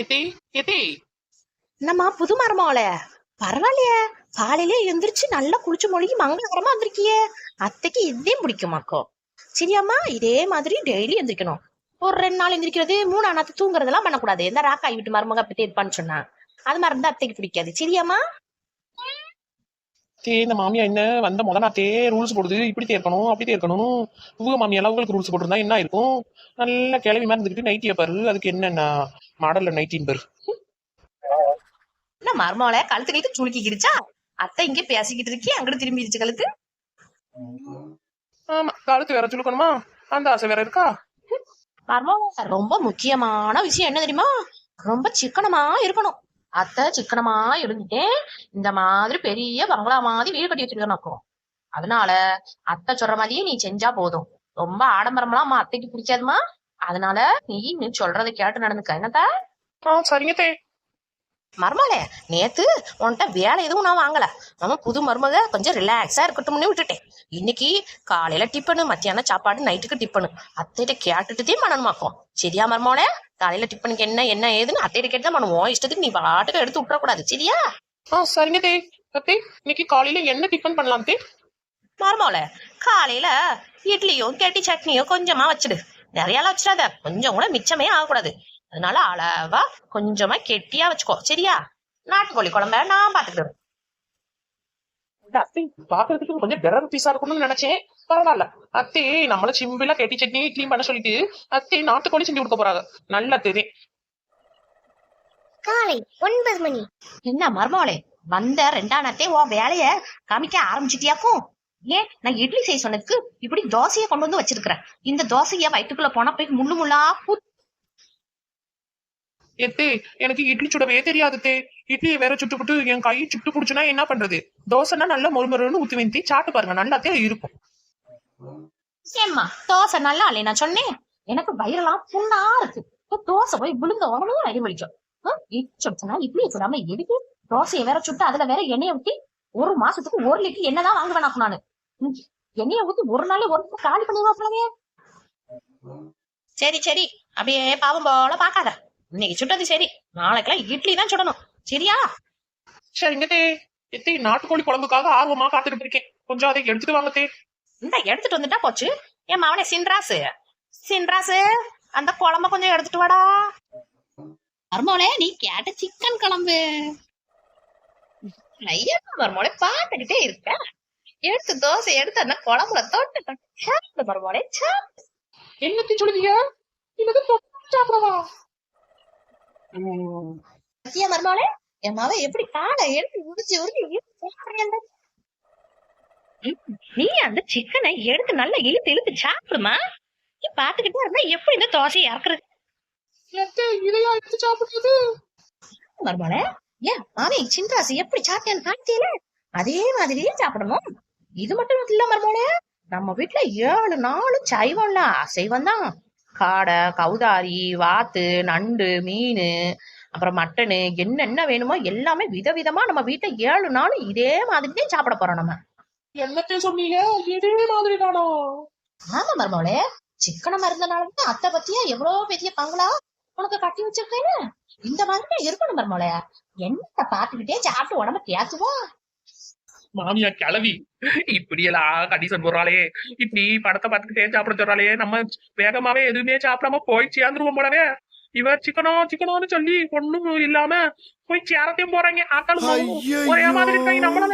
எத்தி எத்தி? என்னம்மா புது மரமாவள பரவாயில்லையே. காலையிலே எந்திரிச்சு நல்லா குளிச்சு மொழிகி மங்களகரமா வந்திருக்கியே. அத்தைக்கு இதே பிடிக்குமாக்கோ சரியாம்மா இதே மாதிரி டெய்லி எந்திரிக்கணும் ஒரு ரெண்டு நாள் எந்திரிக்கிறது மூணு நாத்து தூங்குறதெல்லாம் பண்ணக்கூடாது. இந்த ராக்காய் வீட்டு மருமக அப்படி இருப்பான்னு சொன்னா. அது மாதிரி இருந்தா அத்தைக்கு பிடிக்காது. சரியாம்மா? தே இந்த மாமியா என்ன வந்த முத நாத்தே ரூல்ஸ் போடுது. இப்படி தேர்க்கணும் அப்படி தேர்க்கணும் உங்க மாமியா உங்களுக்கு ரூல்ஸ் போட்டிருந்தா என்ன இருக்கும் நல்ல கிளவி மாதிரி இருந்துக்கிட்டு நைட்டியை பாரு அதுக்கு என்னென்ன? மாடல்ல நைட்டின் பாரு. என்ன மருமவளை கழுத்து கழுத்து சுளுக்கிக்கிடுச்சா அத்தை இங்கே பேசிக்கிட்டு இருக்கி அங்கிட்டு திரும்பிடுச்சு கழுத்து. ஆமா கழுத்து வேற சுழுக்கணுமா அந்த ஆசை வேற இருக்கா? மருமவளை ரொம்ப முக்கியமான விஷயம் என்ன தெரியுமா? ரொம்ப சிக்கனமா இருக்கணும். அத்தை சிக்கனமா இருந்துட்டே இந்த மாதிரி பெரிய பங்களா மாதிரி வீடு கட்டி வச்சிருக்கணும் அதனால அத்தை சொல்ற மாதிரியே நீ செஞ்சா போதும். ரொம்ப ஆடம்பரம்லாம் அம்மா அத்தைக்கு பிடிக்காதுமா? அதனால நீ நீ சொல்றதை கேட்டு நடந்துக்க. என்னத்தா? ஆ சரிங்க தே. மருமகளே நேத்து உன்கிட்ட வேலை எதுவும் நான் வாங்கல. நம்ம புது மருமக கொஞ்சம் ரிலாக்ஸா இருக்கட்டும்னு விட்டுட்டேன். இன்னைக்கு காலையில டிப்பனு மத்தியானம் சாப்பாடு நைட்டுக்கு டிப்பனு அத்தைகிட்ட கேட்டுட்டுதே பண்ணணுமாக்கும் சரியா மருமகளே? காலையில டிப்பனுக்கு என்ன என்ன ஏதுன்னு அத்தைகிட்ட கேட்டு தான் பண்ணுவோம் இஷ்டத்துக்கு நீ பாட்டுக்கு எடுத்து விட்டுறக்கூடாது. சரியா? ஆ சரிங்க தே. தே இன்னைக்கு காலையில என்ன டிஃபன் பண்ணலாம் தே? மருமகளே காலையில இட்லியும் கெட்டி சட்னியும் கொஞ்சமா வச்சிடு. நிறையலாம் வச்சிடாத. கொஞ்சம் கூட மிச்சமே ஆகக்கூடாது. அதனால அளவா கொஞ்சமா கெட்டியா வச்சுக்கோ. சரியா? நாட்டுக்கோழி குழம்ப நான் பாத்துக்கிடுவேன் இந்த அத்தை பாக்குறதுக்கு கொஞ்சம் பெரர் பீஸா இருக்கணும்னு நினைச்சேன். பரவாயில்ல. அத்தை நம்மள சிம்பிளா கெட்டி சட்னி க்ளீன் பண்ண சொல்லிட்டு அத்தை நாட்டுக்கோழி செஞ்சு கொடுக்க போறாங்க. நல்லா தெரியும் காலை ஒன்பது மணி. என்ன மருமகளே வந்த ரெண்டாம் நாத்தே உன் வேலைய காமிக்க ஆரம்பிச்சிட்டியாக்கும்? ஏன்? நான் இட்லி செய்ய சொன்னதுக்கு இப்படி தோசைய கொண்டு வந்து வச்சிருக்கிறேன். இந்த தோசைய வயிற்றுக்குள்ள போனா போய் முள்ளு முள்ளா பூ எத்தே எனக்கு இட்லி சுடவே தெரியாது தே. இட்லியை வேற சுட்டுப்புட்டு என் கை சுட்டு புடிச்சுனா என்ன பண்றது? தோசைனா நல்லா மொறுமொருன்னு ஊத்தி வெந்தி சாப்பிட்டு பாருங்க நல்லாத்தே இருக்கும். ஏம்மா தோசை நல்லா இல்லை நான் சொன்னேன். எனக்கு வயிறெல்லாம் புண்ணா இருக்கு. தோசை போய் விழுந்த உடனே வயிறு வலிக்கும் ஹம், இட்லி சுடுச்சுனா இட்லி சுடாம எதுக்கு தோசையை வேற சுட்டு அதுல வேற எண்ணெயை ஊத்தி ஒரு மாசத்துக்கு ஒரு லிட்டர் எண்ணெய் தான் வாங்குவேன் நானு. எண்ணெயை ஊத்தி ஒரு நாள் ஒரு நாள் காலி பண்ணிடுவாங்க சரி சரி. அப்படியே பாவம் போல பாக்காத இன்னைக்கு சுட்டது சரி. நாளைக்கெல்லாம் இட்லி தான் சுடணும். சரியா? சரிங்க தே. எத்தே நாட்டுக்கோழி குழம்புக்காக ஆர்வமா காத்துக்கிட்டு இருக்கேன். கொஞ்சம் அதை எடுத்துட்டு வாங்க தே. இந்த எடுத்துட்டு வந்துட்டா போச்சு. என் மவனே சின்ராசு. சின்ராசு அந்த குழம்ப கொஞ்சம் எடுத்துட்டு வாடா. மருமோளே நீ கேட்ட சிக்கன் குழம்பு. ஐயா மருமோளே பார்த்துக்கிட்டே இருக்க. எடுத்து தோசை எடுத்து அந்த குழம்புல தொட்டு தொட்டு சாப்பிடு மருமோளே சாப்பிடு. என்னத்தை சொல்லுவீங்க எனக்கு தொட்டு சாப்பிடவா? உம், ஐயா மருமோளே என் மவன் எப்படி காலை எடுத்து உடிச்சு உடிச்சு சாப்பிடுறேன் நீ அந்த சிக்கனை எடுத்து நல்லா இழுத்து இழுத்து சாப்பிடுமா? நீ பாத்துக்கிட்டே இருந்தா எப்படி இந்த தோசையை இறக்குறது இதையா எடுத்து சாப்பிடுறது? மருமகளே ஏன் மாமி சின்ராசு எப்படி சாப்பிட்டேன்னு பார்த்தீங்களே அதே மாதிரியே சாப்பிடணும். இது மட்டும் இல்ல மருமகளே நம்ம வீட்டுல ஏழு நாளும் சைவம்ல அசைவம் தான் காடை கவுதாரி வாத்து நண்டு மீன் அப்புறம் மட்டனு என்னென்ன வேணுமோ எல்லாமே விதவிதமா நம்ம வீட்டுல ஏழு நாளும் இதே மாதிரி சாப்பிட போறோம் நம்ம. என்னத்தை சொன்னீங்க? இதே மாதிரி தானா ஆமா மருமகளே சிக்கனமா இருந்தனாலதான் அத்தை பத்தியா எவ்வளவு பெரிய பங்களா உனக்கு கட்டி வச்சிருக்கேன்னு? இந்த மாதிரி இருக்கணும் மருமகளே என்ன பாத்துக்கிட்டே சாப்பிட்டு உடம்ப தேத்துவோம் மாமியா கிளவி. இப்படி எல்லாம் கண்டிஷன் போடுறாளே இப்படி படத்தை பார்த்துக்கிட்டே சாப்பிட சொல்றாளே. நம்ம வேகமாவே எதுவுமே சாப்பிடாம போய் சேர்ந்துருவோம் போலவே. இவ சிக்கனோ சிக்கனோன்னு சொல்லி ஒண்ணும் இல்லாம போய் சேரத்தையும் போறாங்க. ஆக்களும் ஒரே மாதிரி நம்மள